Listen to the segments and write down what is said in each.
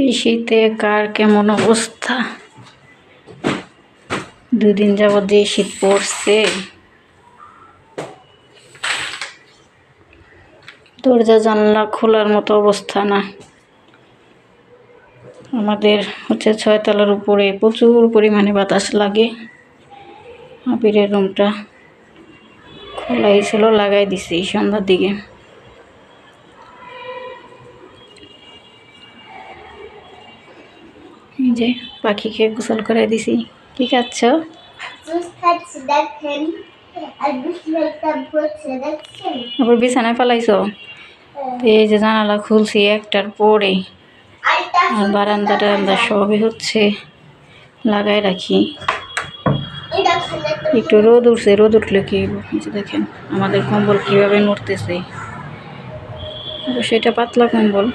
এই শীতে কার কেমন অবস্থা? দুদিন যাবৎ যে শীত পড়ছে। দরজা জানলা খোলার মতো অবস্থা না। আমাদের হচ্ছে ছয়তলার উপরে প্রচুর পরিমাণে বাতাস লাগে। আবিরের রুমটা খোলাই ছিল, লাগাই দিছি সন্ধ্যার দিকে। এই যে পাখিকে গোসল করে দিছি। কি খাচ্ছ? আবার বিছানায় ফেলাইছো এই যে জানালা খুলছি একটার পরে। আর বারান্দা টারান্দা সবই হচ্ছে। লাগাই রাখি। একটু রোদ উঠছে রোদ উঠলে কি? দেখেন। আমাদের কম্বল কীভাবে নড়তেছে। এটা পাতলা কম্বল।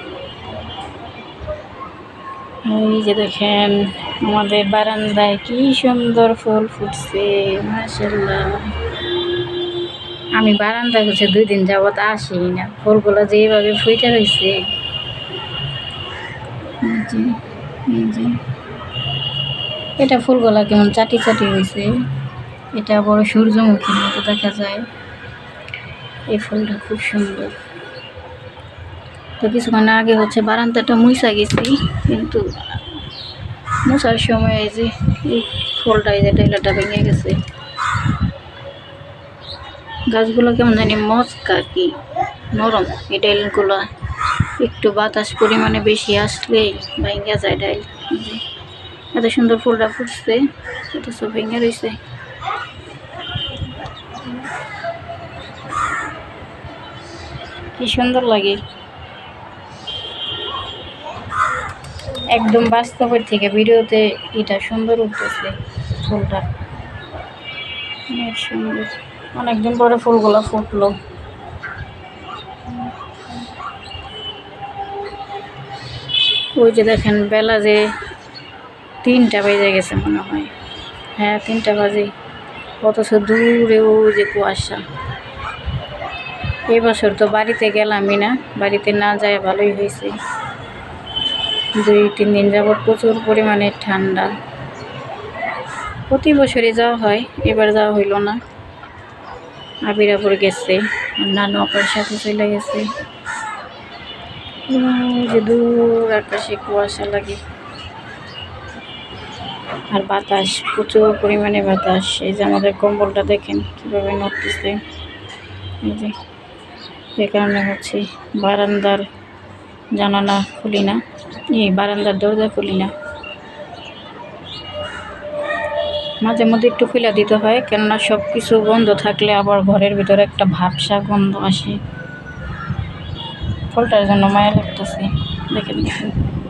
এই যে দেখেন আমাদের বারান্দায় কি সুন্দর ফুল ফুটছে মাশাল্লাহ আমি বারান্দা হচ্ছে দুই দিন যাবত আসি না ফুলগুলো যেভাবে ফুটে রয়েছে এই যে, এই এটা ফুলগুলা কেমন চাটি চাটি হয়েছে এটা বড় সূর্যমুখীর মতো দেখা যায়। এই ফুলটা খুব সুন্দর। তো কিছুক্ষণ আগে হচ্ছে বারান্দাটা মুইসা গেছি, কিন্তু মুছার সময় এই যে এই ফুলটা, এই যে ডাইলাটা ভেঙে গেছে। গাছগুলো কেমন জানি মচকা কি নরম, এই ডাইলগুলো। একটু বাতাস পরিমাণে বেশি আসলেই ভেঙে যায় ডাইল। এত সুন্দর ফুলটা ফুটছে এটা সব ভেঙে রয়েছে কি সুন্দর লাগে। একদম বাস্তবের থেকে ভিডিওতে এটা সুন্দর উঠতেছে ফুলটা। সুন্দর। অনেকদিন পরে ফুলগুলো ফুটলো। ওই যে দেখেন বেলা যে তিনটা বেজে গেছে মনে হয়। হ্যাঁ তিনটা বাজে। অথচ দূরে ওই যে কুয়াশা। এবছর তো বাড়িতে গেলামই না। বাড়িতে না যায় ভালোই হয়েছে। দুই, তিন দিন যাবৎ প্রচুর পরিমাণে ঠান্ডা। প্রতি বছরই যাওয়া হয়, এবার যাওয়া হইল না। আবিরাপুর গেছে, নানু অপার সাথে চলে গেছে। যে দূর আকাশে কুয়াশা লাগে। আর বাতাস, প্রচুর পরিমাণে বাতাস। এই যে আমাদের কম্বলটা দেখেন কীভাবে নড়তেছে। এই যে এই কারণে হচ্ছে বারান্দার জানালা খুলি না। এই বারান্দার দরজা খুলি না। মাঝে মধ্যে একটু খুলে দিতে হয়, কেননা সব কিছু বন্ধ থাকলে আবার ঘরের ভিতরে একটা ভাবসা গন্ধ আসে। ফলটার জন্য মায়া লাগতেছে। দেখেন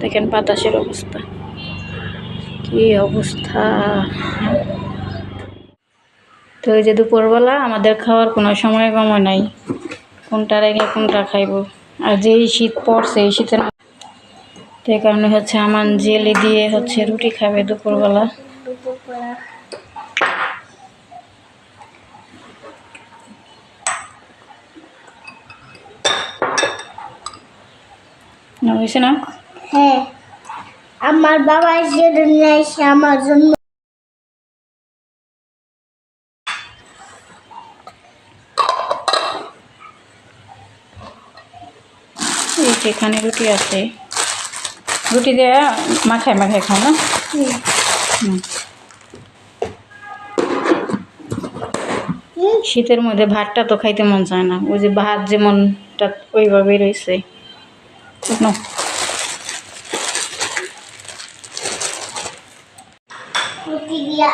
দেখেন বাতাসের অবস্থা। কি অবস্থা? তো এই যে দুপুরবেলা আমাদের খাওয়ার কোনো সময় কময় নাই। কোনটা রেখে কোনটা খাইব? আর যেই শীত পড়ছে, এই শীতের তো এই কারণে হচ্ছে আমার জেলে দিয়ে হচ্ছে রুটি খাবে দুপুরবেলা। দুপুরবেলা হয়েছে না? হ্যাঁ। আমার বাবা জন্য এসে আমার জন্য এখানে রুটি আছে। রুটি দিয়ে মাখায় মাখায় খাও না? শীতের মধ্যে ভাতটা তো খাইতে মন চায় না। ওই যে ভাত যেমনটা ওইভাবে রয়েছে। রুটি দিয়া।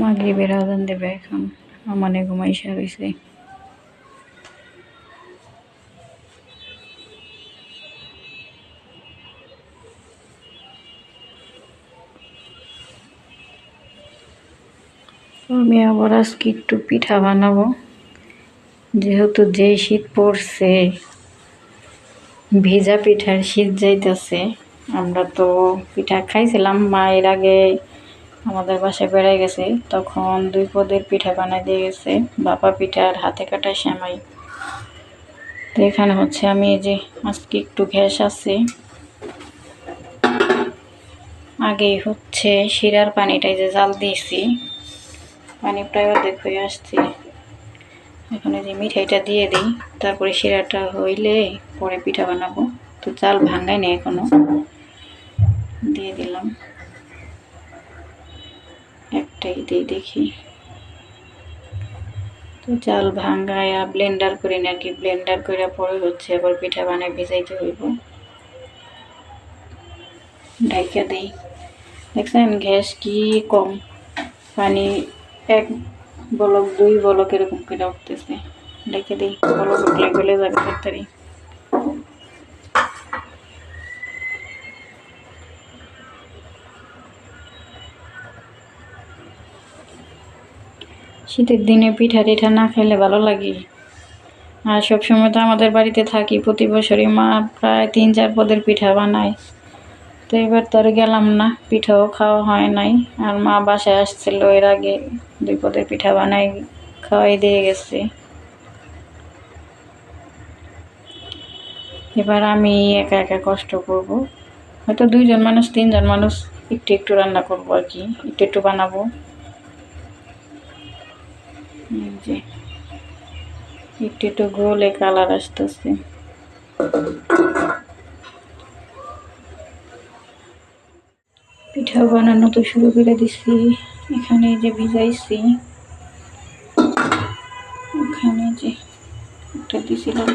মাগরিবের আজান দেবে এখন। মানে ঘুমাইসা রয়েছে আমি আবার আজকে একটু পিঠা বানাবো। যেহেতু যে শীত পড়ছে, ভেজা পিঠার শীত যাইতেছে, আমরা তো পিঠা খাইছিলাম মায়ের আগে। আমাদের বাসায় বেড়াই গেছে। তখন দুই পদের পিঠা বানাই দিয়ে গেছে। বাবা আর হাতে কাটা শ্যামাই তো এখানে হচ্ছে আমি এই যে আজকে একটু গ্যাস আছে। আগেই হচ্ছে শিরার পানিটাই যে জাল দিয়েছি। পানি প্রায় অর্ধেক হয়ে আসছে। এখন এই যে মিঠাইটা দিয়ে দিই। তারপরে শিরাটা হইলে পরে পিঠা বানাবো। তো চাল ভাঙাই নেই এখনও। দিয়ে দিলাম। একটাই দিই দেখি। তো চাল ভাঙ্গায়া ব্লেন্ডার করি নি কি ব্লেন্ডার করে পরে হচ্ছে আবার পিঠা বানায় ভিজাইতে হইব। ঢাইকা দিই। দেখছেন গ্যাস কি কম? পানি এক বলক, দুই বলক এরকম করে উঠতেছে। ডেকে দিই। বলক উঠলে গলে যাবে তাড়াতাড়ি। শীতের দিনে পিঠা টিঠা না খেলে ভালো লাগে। আর সবসময় তো আমাদের বাড়িতে থাকি, প্রতি বছরই মা প্রায় তিন, চার পদের পিঠা বানায়। তো এবার তো আর গেলাম না, পিঠাও খাওয়া হয় নাই। আর মা বাসায় আসছিল এর আগে, দুই পদের পিঠা বানাই খাওয়াই দিয়ে গেছে। এবার আমি একা একা কষ্ট করব। হয়তো দুইজন মানুষ, তিনজন মানুষ একটু একটু রান্না করব আর কি, একটু একটু বানাবো। যে একটু একটু গোলে কালার আসতেছে। পিঠা বানানো তো শুরু করে দিছি, এখানে যে ভিজাইছি। এখানে যে একটা দিছিলাম।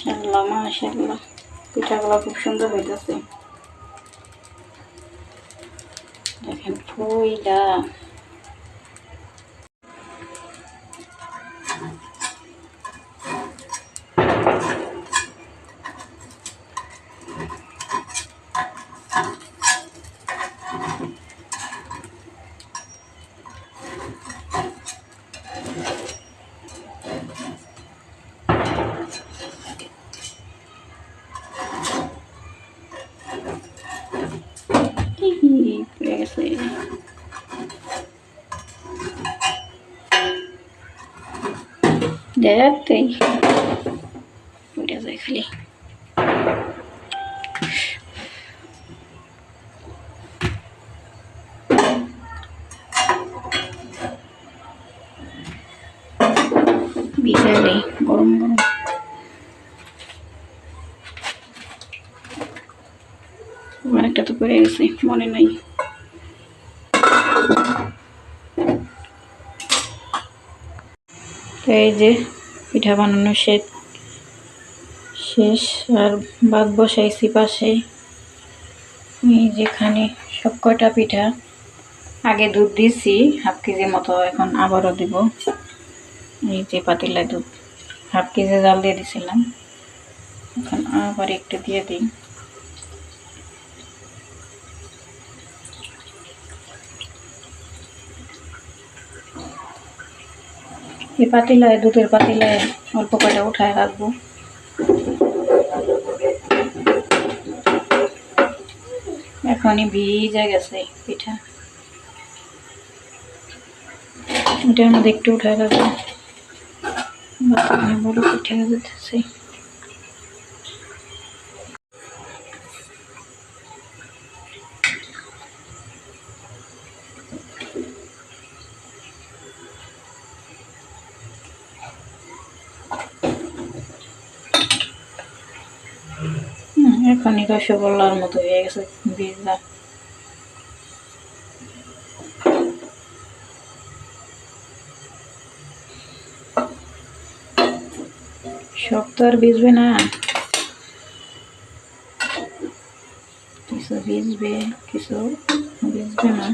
মাশাল্লাহ মাশাল্লাহ পিঠাগুলো খুব সুন্দর হইতেছে। দেখেন ফুইলা। দেখাতেই উঠে যায় খালি বিকালে গরম গরম অনেকটা তো পড়ে গেছে মনে নাই এই যে পিঠা বানানো শেষ শেষ, আর বাদ বসাইছি পাশে এই যেখানে সব কটা পিঠা, আগে দুধ দিছি, হাফ কেজি মতো, এখন আবারও দিব। এই যে পাতিলায় দুধ, হাফ কেজি জাল দিয়ে দিছিলাম। এখন আবার একটু দিয়ে দিই। এই পাতিলায়, দুধের পাতিলায় অল্প কয়টা উঠায় রাখব। এখনই ভিজে গেছে পিঠা। এটার মধ্যে একটু উঠায় রাখব। বড় পিঠা যেতেছে এখনই রসগোল্লার মতো হয়ে গেছে ভিজা সব তো আর ভিজবে না। কিছু ভিজবে কিছু ভিজবে না।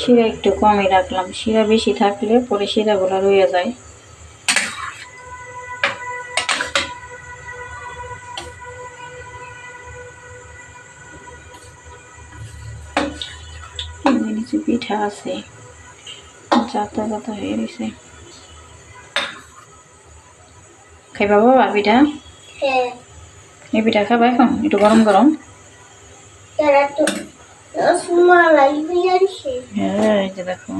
শিরা একটু কমই রাখলাম। শিরা বেশি থাকলে পরে শিরাগুলো রয়ে যায়। নিচে পিঠা আছে। যাতা যাতা হয়ে গেছে। খাইবা বাবা পিঠা? হ্যাঁ। এই পিঠা খাবা এখন? একটু গরম গরম। হ্যাঁ এই যে দেখো।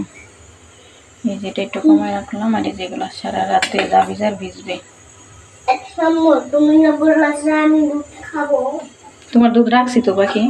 এই যেটা একটু কমায় রাখলাম আর এই যেগুলো সারা রাতে যা ভিজার ভিজবে তোমার দুধ রাখছি তো পাখি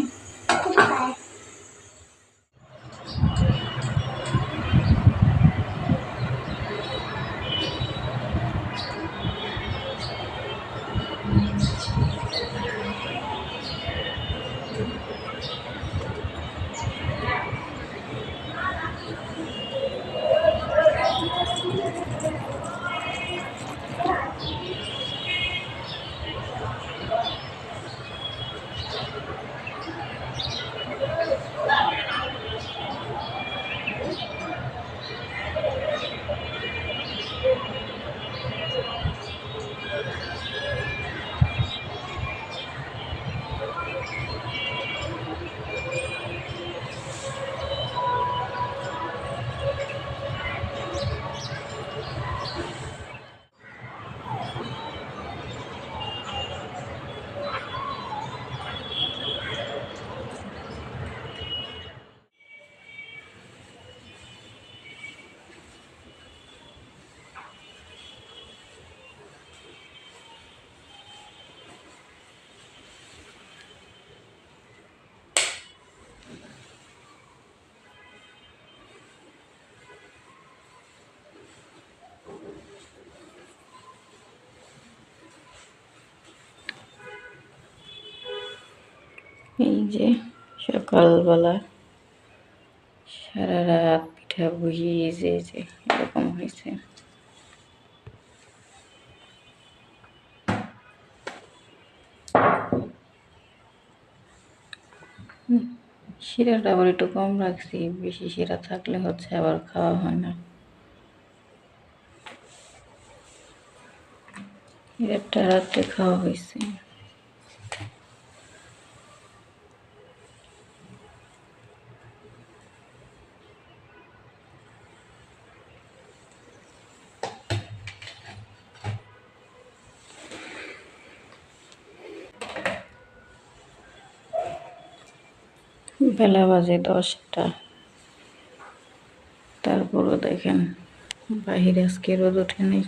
এই যে সকালবেলা সারা রাত পিঠা ভিজে যে এরকম হয়েছে। শিরাটা আবার একটু কম রাখছি, বেশি শিরা থাকলে হচ্ছে আবার খাওয়া হয় না। একটা রাত্রে খাওয়া হয়েছে। বেলা বাজে দশটা। তারপরও দেখেন বাহিরে আজকে রোদ ওঠেনি